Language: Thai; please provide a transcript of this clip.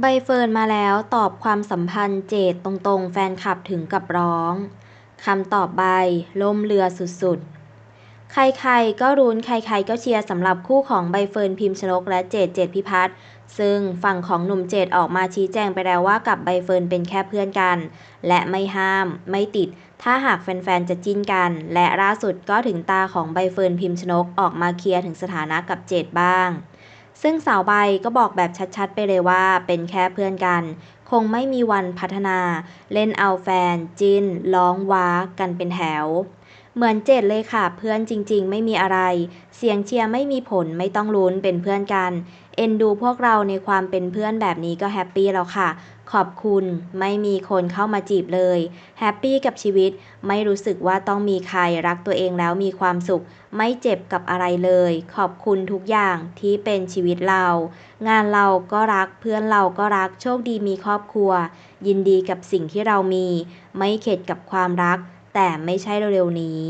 ใบเฟิร์นมาแล้วตอบความสัมพันธ์เจดตรงๆ แฟนคลับถึงกับร้อง คำตอบใบล่มเรือสุดๆ ใครๆก็รุ้นใครๆก็เชียร์สำหรับคู่ของใบเฟิร์นพิมชนกและเจดเจดพิพัฒน์ซึ่งฝั่งของหนุ่มเจดออกมาชี้แจงไปแล้วว่ากับใบเฟิร์นเป็นแค่เพื่อนกัน และไม่ห้าม ไม่ติด ถ้าหากแฟนๆจะจิ้นกัน และล่าสุดก็ถึงตาของใบเฟิร์นพิมชนกออกมาเคลียร์ถึงสถานะกับเจดบ้าง ซึ่งสาวใบก็บอกแบบชัดๆ ไปเลยว่าเป็นแค่เพื่อนกัน คงไม่มีวันพัฒนา เล่นเอาแฟน จินร้องว้ากันเป็นแถว เหมือนเจ็ดเลยค่ะ เพื่อนจริง ๆ ไม่มีอะไร เสียงเชียร์ไม่มีผลไม่ต้องลุ้นเป็นเพื่อนกัน เอ็นดูพวกเราในความเป็นเพื่อนแบบนี้ก็แฮปปี้แล้วค่ะ ขอบคุณไม่มีคนเข้ามาจีบเลยแฮปปี้กับชีวิตไม่รู้สึกว่าต้องมีใครรักตัวเองแล้วมีความสุข ไม่เจ็บกับอะไรเลย ขอบคุณทุกอย่างที่เป็นชีวิตเรา งานเราก็รักเพื่อนเราก็รักโชคดีมีครอบครัว ยินดีกับสิ่งที่เรามี ไม่เข็ดกับความรัก แต่ไม่ใช่เร็วๆนี้